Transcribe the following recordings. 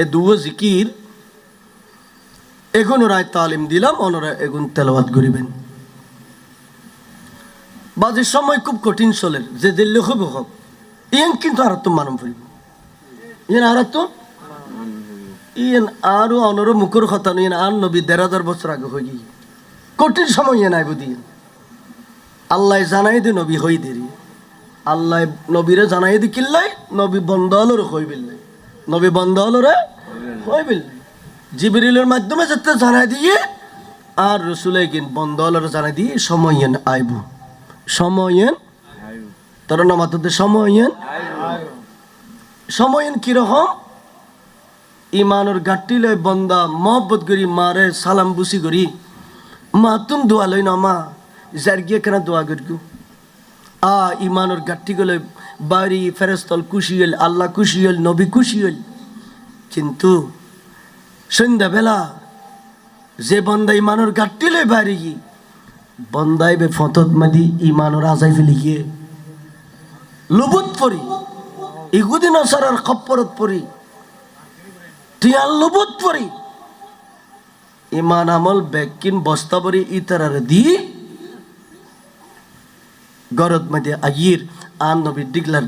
এ দুয়ো জিকির, এখন ওরাই তালিম দিলাম ওনারা এখন তেলাওয়াত করিবেন। বাজের সময় খুব কঠিন চলের যে দিল্লি খুব হোক, ইয়েন কিন্তু আর তো মানব ফুরিব ইয়েন আর তো? ইয়েন আরও অনর মুখর কথা ইয়েন আর নবী দেড় হাজার বছর আগে হয়ে গিয়ে। কঠিন সময় ইয়েন আইব দিয়ে। আল্লাহ জানাই দে নবী হই দেরি। আল্লাহ নবীরে জানাই দি কিল্লাই, নবী বন্ধ হলোর হই বিল্লাই। নবী বন্ধ হলোরে হই বিল্লাই জিবরিলের মাধ্যমে যাতে জানাই দিয়ে আর রসুলে কিন বন্ধ হলোর জানাই দিয়ে সময় ইয়েন আইব সময় ইয়েন তার নামাতে সময় ইয়েন কীরকম ইমানের গাঁটি লয় বন্দা মহব্বত করি মারে সালাম বুসি করি। মা তুম দোয়া লই না মা যার গিয়ে কেন দোয়া করি আ ইমানের গাঁটি গলে বাড়ি ফেরস্তল হইল আল্লাহ হইল নবী হইল কিন্তু সন্ধ্যাবেলা যে বন্দাই ইমানের গাঁটি লই বাড়ি গি বন্দাই বে ফতত মাদি ইমানের আজাই ফেলি গিয়ে লুবুত পরি ইগুদিন সারার খপ্পরত পরি তুই লুবুত পরি ইমান আমল ব্যাকিন বস্তা পরি ইতারারে দি গরদ মাঝে আগির। আন নবী ডিগলার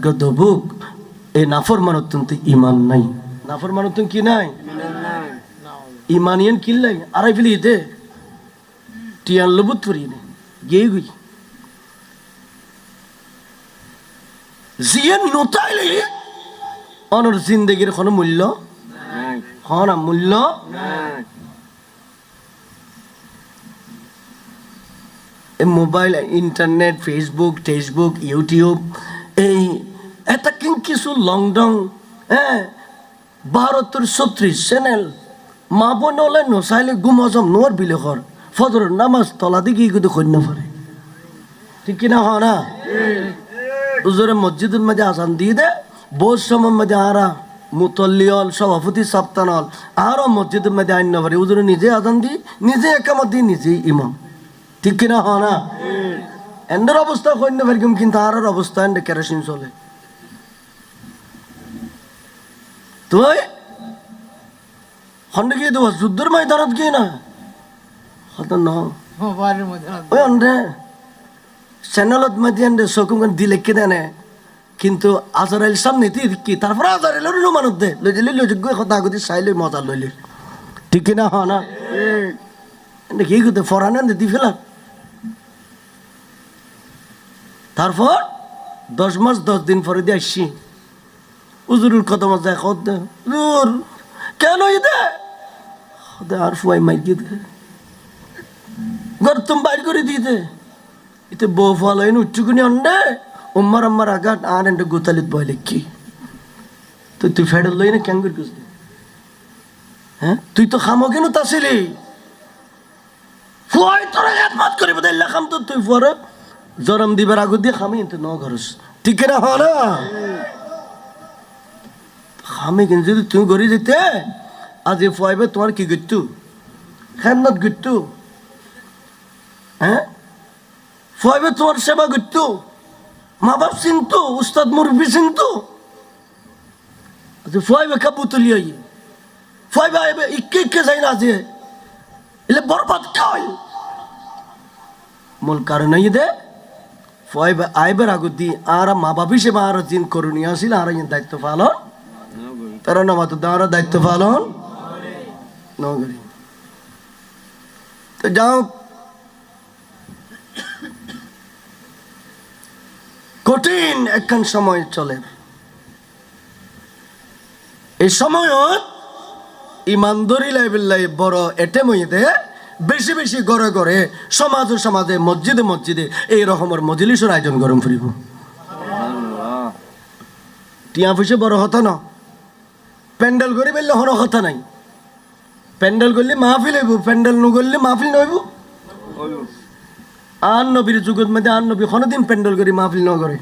এই নাফর মানতুন তো ইমান নাই। নাফর মানতুন কি নাই? ইমান ইয়ান কিল্লাই আড়াই ফেলি দে। টিয়ান লবুত পরি নে। গিয়ে গুই। জিয়ান নোতাইলে অনর জিন্দগির কোনো মূল্য হন মূল্য mobile, internet, Facebook textbook YouTube, এই এটা কিন কিছু লংডং হ্যাঁ? ভারতের ছত্রিশ চ্যানেল মা বোন হলে নচাইলে গুম হজম, নোয়ার বিলে ঘর। ফজর নামাজ তলা দিকে কিন্তু সৈন্য ফরে ঠিক কিনা হ না? উজরে মসজিদের মাঝে আসান দিয়ে দে বোস সময় মাঝে আরা, মুতল্লিয়ল, সভাপতি, সপ্তানল আরও মসজিদের মাঝে আইন পারে। উজরে নিজে আজান দি, নিজে একামত দিয়ে নিজেই ইমাম। ঠিক কিনা হ না? এন্ডের অবস্থা কন্য পারিম কিন্তু আর অবস্থা এন্ডে কেরোসিন চলে। তুই? হন্ডে গিয়ে দেবো যুদ্ধের ময়দানত গিয়ে না? হত ওই অন্ডে চ্যানেলত মধ্যে এন্ডে চকুম দিলে কে দেনে কিন্তু আজরাইল সামনে তুই কি? তারপরে আজরাইলের রুমানত দে। লই দিলি লই যোগ্য কথা আগতি চাইলে মজা লইলি। ঠিক কিনা হ না? এন্ডে কি করতে? ফরানে দি ফেলা তারপর দশ মাস, দশ দিন পরে দিয়ে আসছি। উজুরুর কত মাস যায় খদ কেন দে আর ফুয়াই মাই গিয়ে দে তুমি বাইর করে দিয়ে দে। এতে বউ ফল হইন উচ্চুকুনি অন্ডে উম্মার আম্মার আঘাত, আর এন্ডে গোতালিত বয় লিখি তুই তুই ফেডেল লই না কেন করিস হ্যাঁ? তুই তো খামো কেন তাছিলি? ফুয়াই তোরা একমাত করে বোধ খাম তো তুই ফুয়ার। জরম দিবার আগত দিয়ে খামি কিন্তু ন ঘরস ঠিক না হ না? খামি কিন্তু যদি তুমি ঘরে যেতে আজ এ ফুয়াইবে তোমার কি গিট্টু? খেমনত গিট্টু। হ্যাঁ ফুয়াইবে তোমার সেবা গিট্টু। মা বাপ চিনতো উস্তাদ মুরব্বী চিনতো ফুয়াইবে কাবু তুলি আই ফুয়াইবে আইবে ইকে ইকে যাই না যে এলে বরবাদ খাওয়াই মূল কারণ দে। ফুয়াইবে আইবার আগত দি আর মা বাপ হিসেবে আর জিন করণীয় আছিল আর দায়িত্ব পালন তারা নামাত দায়িত্ব পালন নগরী তো যাও কঠিন একখান সময় চলে এই সময়ত ইমানদরি লাইবিল্লাই বড় এটে মইতে বেশি বেশি গড়ে গড়ে সমাজে সমাজে মসজিদে মসজিদে এই রকমের মজলিসের আয়োজন গরম ফুরিব। টিয়া পয়সা বড় হতা ন। প্যান্ডেল করে বেললে হন কথা নাই। প্যান্ডেল করলে মাহফিল হইব প্যান্ডেল নগরলে মাহফিল নইব আর নবীর যুগত মধ্যে আর নবী কোনোদিন প্যান্ডেল করি মাহফিল ন করে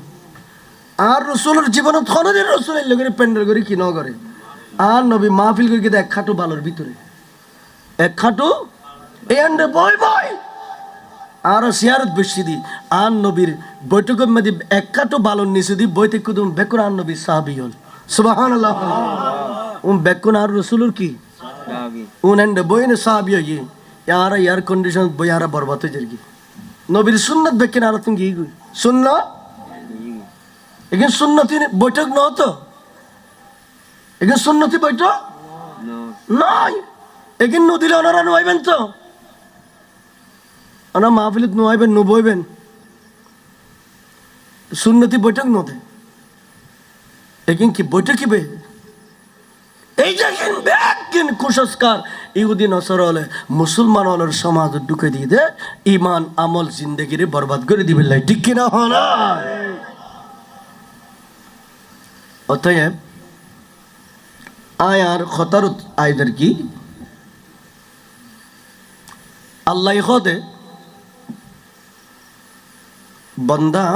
আর রসুলের জীবনত কোনোদিন রসুলের লোকের প্যান্ডেল করি কি ন করে আর নবী মাহফিল করি কিন্তু এক খাটো বালোর ভিতরে। এক খাটো এই আন্ডে বয় বয়। আর সিয়ারত বেশি দি। আর নবীর বৈঠকের মধ্যে এক খাটো বালোর নিচে দি বইতে কুদুম বেকুর আর নবী সাহাবি হল সুবাহান আল্লাহ উন বেকুন আর রসুলুর কি? উন এন্ড বইনে সাহাবি হই ইয়ারা এয়ার কন্ডিশন বইয়ারা বরবাদ হয়ে যার কি নবীর সুন্নত বেকিন আর তুমি কি শূন্য এখানে সুন্নতি বৈঠক ন তো? এখানে সুন্নতি বৈঠক নাই এখানে নদীলে ওনারা নোয়াইবেন তো? ওনার মাহফিলত নোয়াইবেন, নবইবেন। সুন্নতি বৈঠক নদে। এখানে কি বৈঠক বে? এই যে ব্যাগিন কুসংস্কার। ইহুদি নসর হলে মুসলমান হলের সমাজ ঢুকে দিয়ে দে ইমান আমল, জিন্দগিরে বরবাদ করে দিবে। ঠিক কিনা না? অতএব, আয়ার খতারত আয়দের কি? আল্লাহ হদে বন্দা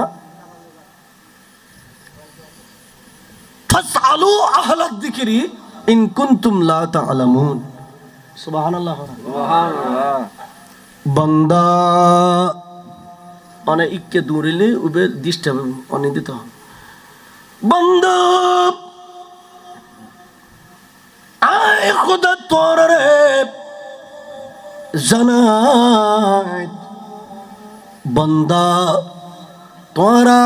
ফাসআলু আহলাদ যিকরি ইন কুনতুম লা তা'লামুন সুবহানাল্লাহ সুবহানাল্লাহ বন্দা অনে ইক্কে দূরিলে উবে ডিস্টার্ব অনিদিত বন্দা আয় খুদা তোর রে জানাই বন্দা তোরা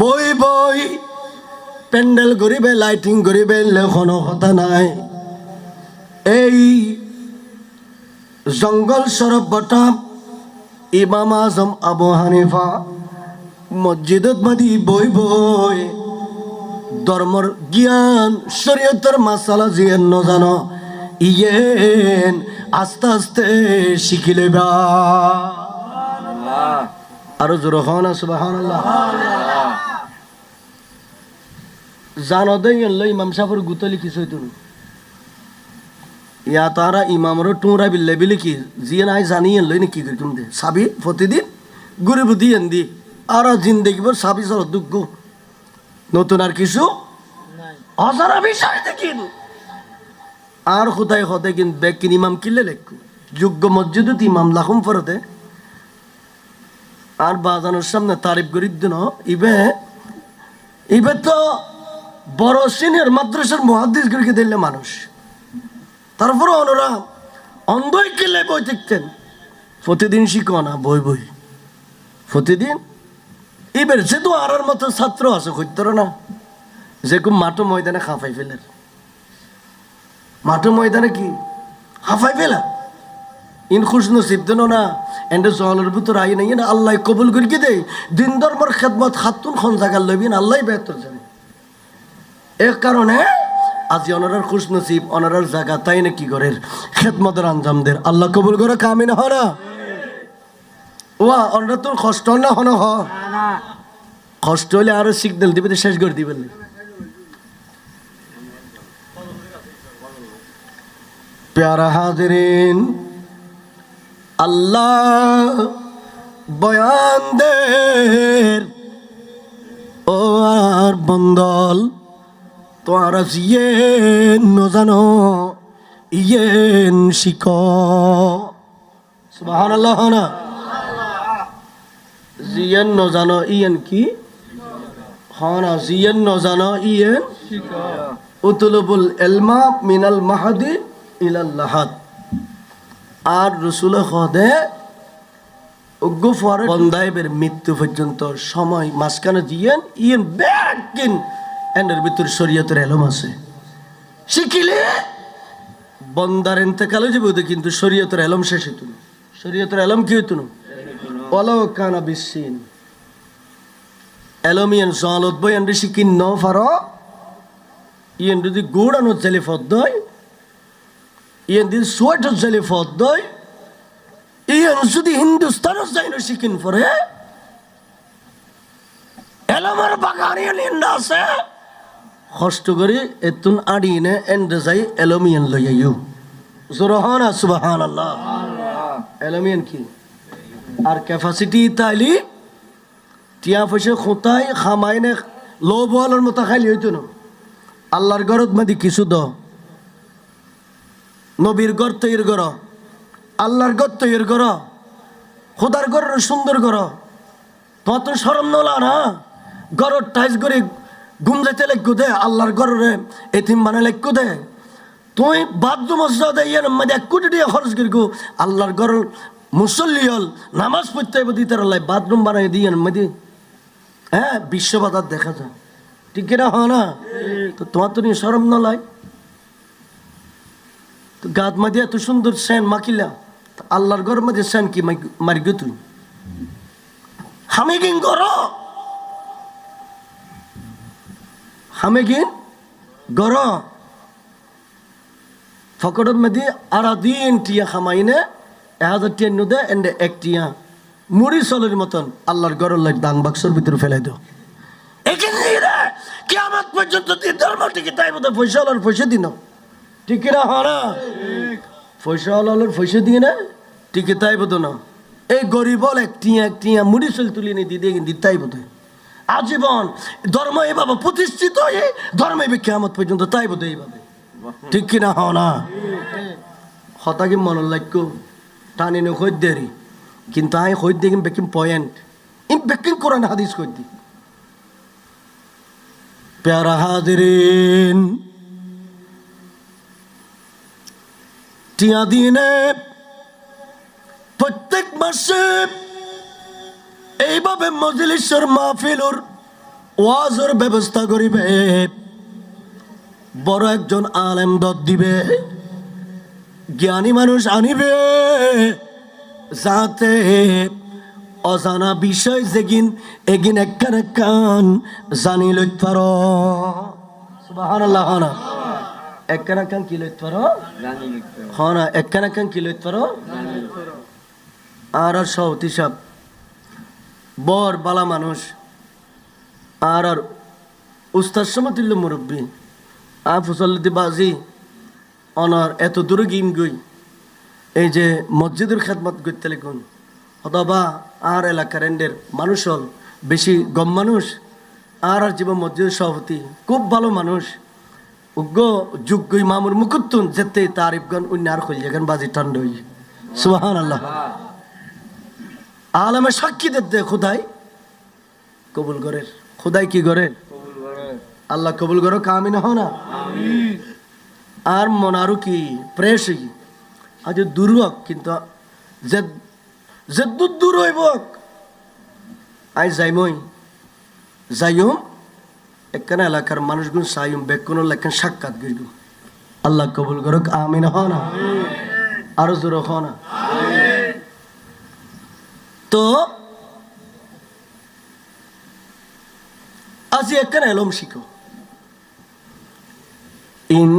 বই বই প্যান্ডেল করিবে লাইটিং করিবে লেখনো কথা নাই। এই জঙ্গল সরব বটা, ইমাম আজম আবু হানিফা মসজিদত মাদি বই বই। ধর্মর জ্ঞান শরীয়তের মাসালা জিয়েন নজানো, ইয়েন আস্তে আস্তে শিখিলে বা আরও জোর হন আল্লাহ জানো দে এল্লো ইমাম সাহেবের গুতলি না ইয়া তারা ইমামরও বিল্লে বিলে কি নাই জানি এল্লো নি কি তুমি সাবি প্রতিদিন গুরু বুদ্ধি এন দি আর জিন্দগি বর সাবি সর দুঃখ নতুন আর কিছু? অজানা বিষয় দেখিন। আর কোথায় হতে কিন বেকিন ইমাম কিনলে লেখু যোগ্য মসজিদত ইমাম লাখুম ফরতে আর বাজানোর সামনে তারিফ করি দিন ইবে ইবে তো বড় সিনিয়র মাদ্রাসার মহাদিস গরিকে দিলে মানুষ। তারপরে ওনারা অন্ধই কিলে বই দেখতেন। প্রতিদিন শিখো না বই বই। প্রতিদিন এবার যে তো আর মতো ছাত্র আছে হইতর না? যে খুব মাঠো ময়দানে খাফাই ফেলের। মাঠো ময়দানে কি? হাফাই ফেলা? ইন খুশ নসিব দেন না। এন্ডে জলের ভিতর আই নাই না আল্লাহ কবুল করি দে। দিন ধর্মর খেদমত খাতুন খন জাগার লইবিন আল্লাহ বেহতর জানে এর কারণে আজি অনারার খুশ নসিব, অনারার জায়গা তাই না কি করের খেদমতের আঞ্জাম দের আল্লাহ কবুল করে কামিন হয় না ওয়া, অনারা তোর কষ্ট না হন হ। কষ্ট হলে আরও সিগন্যাল দিবে, শেষ করে দিবেন প্যারা হাজরিন আল্লাহ বয়ান দের ও আর বন্দল তোরা ইয়েন নজানো ইয়েন শিক সুবাহান আল্লাহ না। জিয়েন নজানো ইয়েন কি? হনা জিয়েন নজানো ইয়েন? উতুলবুল এলমা মিনাল মাহাদি ইলাল্লাহাদ আর রসুল হদে উগ্গুফর বন্দাইবের মৃত্যু পর্যন্ত সময় মাঝখানে দিয়েন, ইয়েন ব্যাগিন এনের ভিতর শরীয়তের এলম আছে। শিখিলে বন্দার এন্তেকালে যাবে ওদের কিন্তু শরীয়তের এলম শেষ হইত শরীয়তের এলম কি হইত অলাও কানা বিশ্বীন এলমিয়ান জলত বই এন্ডে শিখিন ন ফার, ইয়েন যদি গুড়ানো জেলে ফদ্দয় দিন সোয়েটার জেলে ফদ্দয় ইয়েন যদি যাই না শিখিন পরে, এলমের বাগান ইয়েন আছে কষ্ট করে এতুন আড়িনে এন্ডে যাই এলমিয়ান লইয়াইও জোরহান সুবাহান আল্লাহ এলমিয়ান কি? আর ক্যাপাসিটি তাইলি, টিয়া পয়সা খোঁতাই, খামাইনে লো বলার মতো খাইলি হইতো না। আল্লাহর গরত মাদি কিছু দ নবীর গর তৈর কর আল্লাহর গর তৈর কর খোদার গর সুন্দর কর। তত সরম নলা না? গরর টাইস করে ঘুম যাইতে লেখু দে আল্লাহর ঘরে এতিম বানাই লেখু দে। তুই বাথরুম মসজিদে ইয়ে মধ্যে এক কোটি টাকা খরচ করিগু আল্লাহর ঘর মুসল্লি হল নামাজ পড়তে হইব দিতে লাই বাথরুম বানাই দিয়ে মধ্যে। হ্যাঁ বিশ্ববাজার দেখা যায়। ঠিক কিনা হয় না? তো তোমার তো নিয়ে সরম নলাই তো গাদ মাঝে এত সুন্দর সেন মাকিলা। আল্লাহর ঘর মাঝে সেন কি মারি গো তুই? হামে কিন কর হামে কিন গর ফকটত মেদি আরা দিন টিয়া খামাইনে এক হাজার টিয়া নুদে, এন্ডে এক টিয়া। মুড়ি চলের মতন আল্লাহর গরর লাগ দাং বাক্সর ভিতরে ফেলাই দাও। এখানে কেমন পর্যন্ত ধর্ম টিকে তাই মতো পয়সা হলার পয়সা দিন ঠিক না না? পয়সা হলার পয়সা দিয়ে না টিকে তাই বোধ না। এই গরিব বল এক টিয়া এক টিয়া, মুড়ি চল তুলি নি দিদি দিতাই বোধ আজীবন ধর্ম এভাবে প্রতিষ্ঠিত হয়ে ধর্ম এবে কেমন পর্যন্ত তাই বোধ এইভাবে। ঠিক কিনা হও না। হতা কি মন লাগতো টানি নো খোঁজ দেরি। কিন্তু আই খোঁজ দেখি বেকিম পয়েন্ট ইম বেকিম কোরআন হাদিস খোঁজ দি। প্যারা হাজিরিন। টিয়া দিনে প্রত্যেক মাসে এইভাবে মজলিসের মাহফিলর ওয়াজের ব্যবস্থা করিবে। বড় একজন আলেম দত দিবে, জ্ঞানী মানুষ আনিবে, যাতে অজানা বিষয় যেগিন এগিন একখান একখান জানি লইত পার। সুবাহান পার হনা একখান একখান কি লইত পার আর আর সহতি সাপ বর বালা মানুষ আর আর উস্তাদ সমতুল্য মুরব্বী আ ফসল্লতি বাজি অনার এত দূরে গিম গই এই যে মসজিদের খেদমত করতে লিখুন অথবা আর এলাকার এন্ডের মানুষ হল বেশি গম মানুষ আর আর জীবন মসজিদের সভাপতি খুব ভালো মানুষ উগ্র যোগ্য মামুর মুকুত্তুন যেতে তারিফগান উন্নার যেখান বাজি ঠান্ড হই সুহান আল্লাহ আলমে সাক্ষী দিতে খোদাই। কবুল করের খোদাই কি করে? আল্লাহ কবুল করো কামিন হও না। আর মন আরও কি? প্রেস আজ দূর হোক কিন্তু যে দূর হইব আই যাইমই। যাইম একখানে এলাকার মানুষগুন সাইম বেকুন লেখেন সাক্ষাৎ গিরগু। আল্লাহ কবুল করুক, আমিন হ না আরও জোর হ না তো, আজি একখানে এলম শিখো। ইন